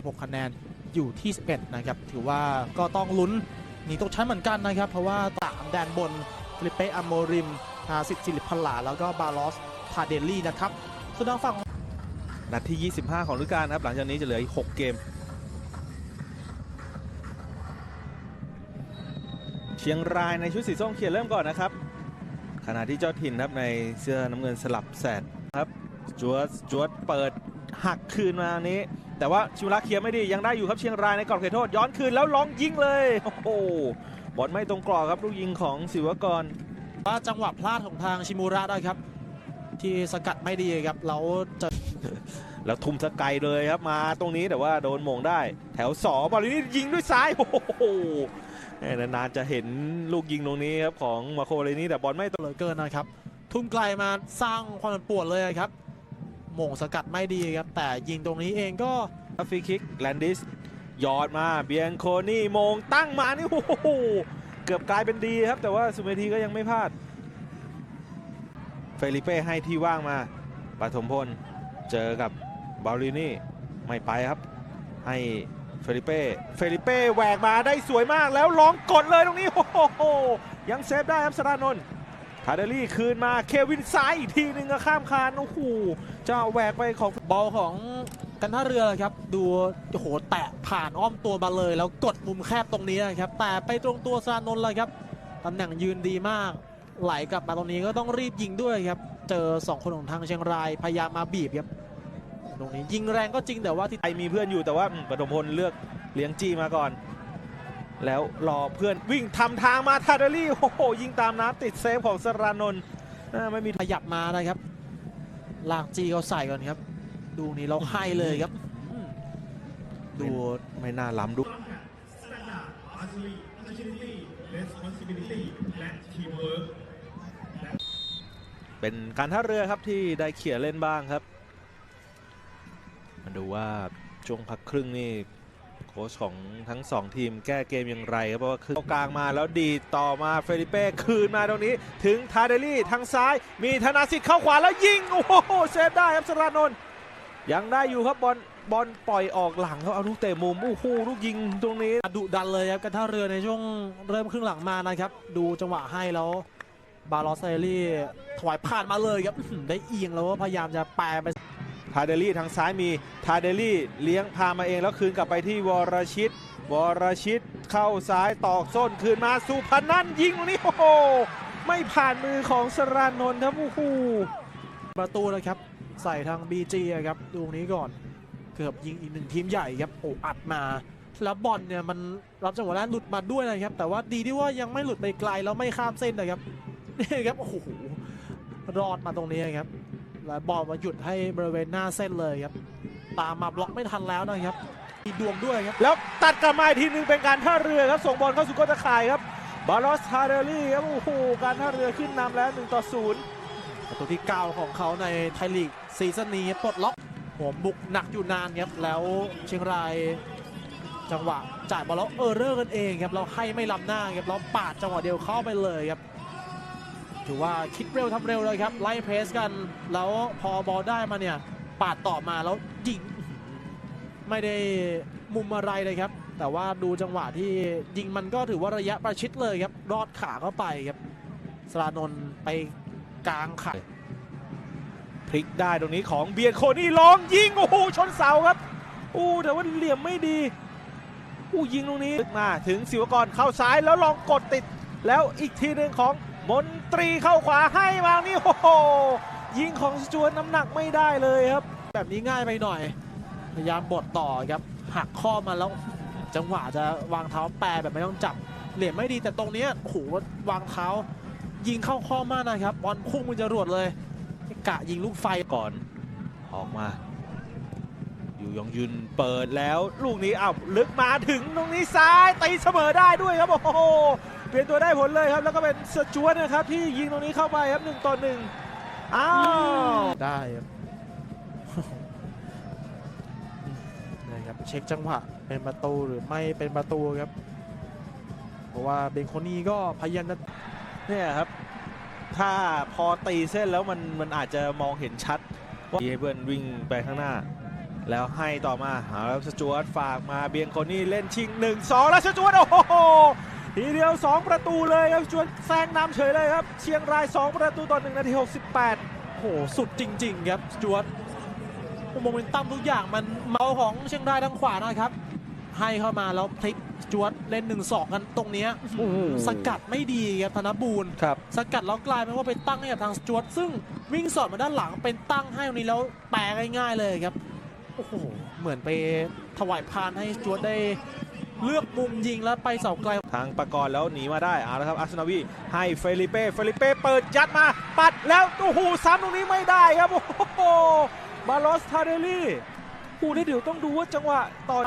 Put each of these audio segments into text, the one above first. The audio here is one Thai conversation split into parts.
26 คะแนนอยู่ที่ 11 นะครับ ถือว่าก็ต้องลุ้นหนีตกชั้นเหมือนกันนะครับ เพราะว่าตามแดนบนฟิลิเปอโมริมฮาสิตสิริพลา แล้วก็บาลอสทาเดลลี่นะครับส่วนทางฝั่งนัดที่ 25 ของฤดูกาลนครับ หลังจากนี้จะเหลืออีก 6 เกม เชียงรายในชุดสีส้มเขียนเริ่มก่อนนะครับ ขณะที่เจ้าถิ่นครับในเสื้อน้ำเงินสลับแสดครับจวดจวดเปิดหักคืนมาอันนี้ แต่ว่าชิวระเคลียร์ไม่ดียังได้อยู่ครับเชียงรายในกรอบเขตโทษย้อนคืนแล้วลองยิงเลยโอ้โหบอลไม่ตรงกรอบครับลูกยิงของศิวกรว่าจังหวะพลาดของทางชิมูระได้ครับ ที่สกัดไม่ดีครับแล้วจะแล้วทุ่มสกไกลเลยครับมาตรงนี้แต่ว่าโดนหมงได้ แถวสองบอลนี้ยิงด้วยซ้ายโอ้โหแหม่นานๆจะเห็นลูกยิงตรงนี้ครับของมาโคเลนี่แต่บอลไม่ตรงเหลือเกินนะครับ ทุ่มไกลมาสร้างความปั่นป่วนเลยครับห ม่งสกัดไม่ดีครับ แต่ยิงตรงนี้เองก็ฟรีคิกแลนดิสยอดมาเบียงโคนี่มงตั้งมานี่โอ้โหเกือบกลายเป็นดีครับ แต่ว่าสุเมธีก็ยังไม่พลาดเฟลิเป้ให้ที่ว่างมาปฐมพลเจอกับบาลินี่ไม่ไปครับ ให้เฟลิเป้เฟลิเป้แหวกมาได้สวยมากแล้วลองกดเลยตรงนี้โอ้โหยังเซฟได้ครับสรานนท์ ทาเดลี่คืนมาเควินซ้ายอีกทีหนึ่งก็ข้ามคานโอ้โหเจ้าแหวกไปของบอลของกันท่าเรือเลยครับ ดูโอ้โหแตะผ่านอ้อมตัวมาเลย แล้วกดมุมแคบตรงนี้นะครับแต่ไปตรงตัวซานนท์เลยครับตำแหน่งยืนดีมาก ไหลกลับมาตรงนี้ก็ต้องรีบยิงด้วยครับ เจอ 2 คนของทางเชียงรายพยายามมาบีบครับตรงนี้ยิงแรงก็จริงแต่ว่าที่ไอมีเพื่อนอยู่แต่ว่าปฐมพลเลือกเลี้ยงจี้มาก่อน แล้วรอเพื่อนวิ่งทำทางมาทาเดลี่โอ้โหยิงตามน้ำติดเซฟของสรานนท์ไม่มีขยับมานะครับ ลากจีเขาใส่ก่อนครับ ดูนี่เราให้เลยครับ ดูไม่น่าล้ำดูเป็นการท่าเรือครับที่ได้เขี่ยเล่นบ้างครับ มาดูว่าช่วงพักครึ่งนี่ โค้ชของทั้งสองทีมแก้เกมอย่างไรครับเพราะว่าคือเข้ากลางมาแล้วดีต่อมาเฟลิเป้คืนมาตรงนี้ ถึงทาเดลี่ทางซ้าย มีธนาสิทธิ์เข้าขวาแล้วยิง โอ้โหเซฟได้ครับสรานนท์ยังได้อยู่ครับบอลบอลปล่อยออกหลังเขาเอาลูกเตะมุมโอ้โหลูกยิงตรงนี้ดุดันเลยครับกันท่าเรือในช่วงเริ่มครึ่งหลังมานะครับ ดูจังหวะให้แล้วบาลอสเซรี่ถวายผ่านมาเลยครับได้เอียงแล้วก็พยายามจะแปรไป ทาเดลี่ทางซ้ายมีทาเดลี่เลี้ยงพามาเองแล้วคืนกลับไปที่วรชิต วรชิตเข้าซ้ายตอกส้นคืนมาสุพนันยิงตรงนี้โอ้โหไม่ผ่านมือของสรานนท์ครับโอ้โหประตูนะครับ ใส่ทาง BG อะครับดูตรงนี้ก่อนเกือบยิงอีกหนึ่งทีมใหญ่ครับโอ้อัดมาแล้วบอลเนี่ยมันรับจังหวะนั้นหลุดมาด้วยนะครับ แต่ว่าดีที่ว่ายังไม่หลุดไปไกลแล้วไม่ข้ามเส้นนะครับนี่ครับโอ้โหรอดมาตรงนี้ครับ แล้วบอลมาหยุดให้บริเวณหน้าเส้นเลยครับ ตามมาบล็อกไม่ทันแล้วนะครับมีดวงด้วยครับ แล้วตัดกลับมาอีกทีหนึงเป็นการท่าเรือครับ ส่งบอลเข้าสู่ก้นตะข่ายครับ บาลอสทาเดลี่ครับ โอ้โห การท่าเรือขึ้นนำแล้ว1ต่อ0ประตูที่ 9 ของเขาในไทยลีกซีซั่นนี้ปลดล็อกผมบุกหนักอยู่นานครับ แล้วเชียงรายจังหวะจ่ายบอลแล้วเออเรอร์กันเองครับ เราให้ไม่ล้ำหน้าครับ เราปาดจังหวะเดียวเข้าไปเลยครับ ถือว่าคิดเร็วทำเร็วเลยครับไล่เพรสกัน แล้วพอบอลได้มาเนี่ยปาดต่อมาแล้วยิงไม่ได้มุมอะไรเลยครับ แต่ว่าดูจังหวะที่ยิงมันก็ถือว่าระยะประชิดเลยครับรอดขาเข้าไปครับสรานนท์ไปกลางขาพลิกได้ตรงนี้ของเบียร์โคนี่ลองยิงโอ้โหชนเสาครับอู้แต่ว่าเหลี่ยมไม่ดีอู้ยิงตรงนี้ลึกมาถึงศิวกรเข้าซ้ายแล้วลองกดติดแล้วอีกทีหนึ่งของ มนตรีเข้าขวาให้มานี่โอ้โหยิงของสจวนน้ำหนักไม่ได้เลยครับ แบบนี้ง่ายไปหน่อย พยายามบดต่อครับหักข้อมาแล้วจังหวะจะวางเท้าแปรแบบไม่ต้องจับ เหลี่ยมไม่ดีแต่ตรงเนี้ยโอ้โหวางเท้า ยิงเข้าข้อมากนะครับบอลพุ่งมันจะรวดเลยกะยิงลูกไฟก่อนออกมาอยู่ยองยุนเปิดแล้วลูกนี้อ้าวลึกมาถึงตรงนี้ซ้ายตีเสมอได้ด้วยครับโอ้โห เปลี่ยนตัวได้ผลเลยครับแล้วก็เป็นสจวนนะครับที่ยิงตรงนี้เข้าไปครับหนึ่งต่อหนึ่งอ้าวได้ครับนะครับเช็คจังหวะเป็นประตูหรือไม่เป็นประตูครับ เพราะว่าเบนโคนี่ก็พยายามจะเนี่ยครับ ถ้าพอตีเส้นแล้วมันมันอาจจะมองเห็นชัดว่าให้เพื่อนวิ่งไปข้างหน้า แล้วให้ต่อมาเอาแล้วสจวตฝากมาเบียงโคนี่เล่นชิง1 2 แล้วสจวตโอ้โห ทีเดียว 2 ประตูเลยครับสจวตแซงนำเฉยเลยครับ เชียงราย 2 ประตูต่อ1นาที 68โอ้โหสุดจริง ๆ ครับสจวตโมเมนตัมทุกอย่างมันเมาของเชียงรายทางขวานะครับ ให้เข้ามาแล้วพลิกสจวตเล่น1-2กันตรงเนี้ยสกัดไม่ดีครับธนบูรณ์ครับสกัดแล้วกลายเป็นว่าไปตั้งให้กับทางสจวตซึ่งวิ่งสอดมาด้านหลังเป็นตั้งให้ตรงนี้แล้วแปลง่ายๆเลยครับโอ้โหเหมือนไปถวายพานให้สจวตได้ เลือกมุมยิงแล้วไปเสาไกลทางประกรณ์แล้วหนีมาได้เอาละครับอาร์เซนาวีให้เฟลิเป้เฟลิเป้เปิดยัดมา ปัดแล้วโอ้โหซ้ำตรงนี้ไม่ได้ครับโอ้โหบาลอสทาเดลี่ผู้นี่เดี๋ยวต้องดูว่าจังหวะต่อ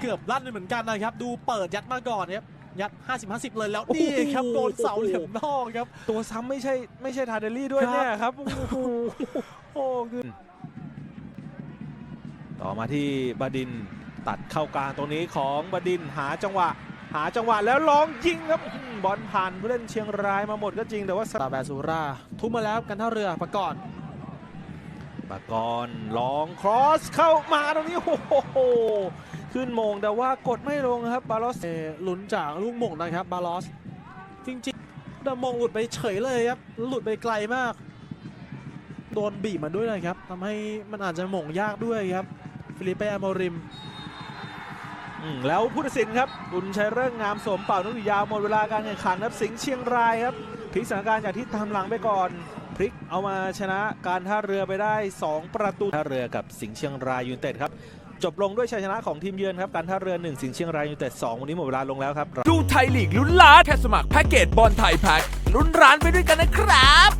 เกือบลั่นเลยเหมือนกันนะครับ ดูเปิดยัดมาก่อนครับยัด 50-50 เลยแล้วโอ้โหนี่ครับโดนเสาเหลี่ยมนอกครับ ตัวซ้ำไม่ใช่ไม่ใช่ทาเดลี่ด้วยครับเนี่ยครับโอ้โหโอ้คือต่อมาที่บดินทร์ ตัดเข้ากลางตรงนี้ของบดินหาจังหวะ หาจังหวะแล้วลองยิงครับบอลผ่านผู้เล่นเชียงรายมาหมดก็จริงแต่ว่าตาแบซูราทุ่มมาแล้วกันท่าเรือประกอนปากรณ์ลองครอสเข้ามาตรงนี้โอ้โหขึ้นมงแต่ว่ากดไม่ลงครับบาลอสเอ่อลุ้นจากลูกมงนะครับบาลอสจริงๆดมงหลุดไปเฉยเลยครับหลุดไปไกลมากโดนบีบมาด้วยนะครับทำให้มันอาจจะหม่งยากด้วยครับฟิลิเปอโมริม แล้วผู้ตัดสินครับคุณชัยเรื่องงามสมเป่านกหวีดยาหมดเวลาการแข่งขันครับสิงห์เชียงรายครับพลิกสถานการณ์จากที่ตามหลังไปก่อน พลิกเอามาชนะการท่าเรือไปได้ 2 ประตูท่าเรือกับสิงห์เชียงรายยูนเต็ดครับจบลงด้วยชัยชนะของทีมเยือนครับการท่าเรือ 1 สิงห์เชียงรายยูนเต็ด2วันนี้หมดเวลาลงแล้วครับดูไทยลีกลุ้นล้านแค่สมัครแพ็กเกจบอลไทยแพ็กลุ้นร้านไปด้วยกันนะครับ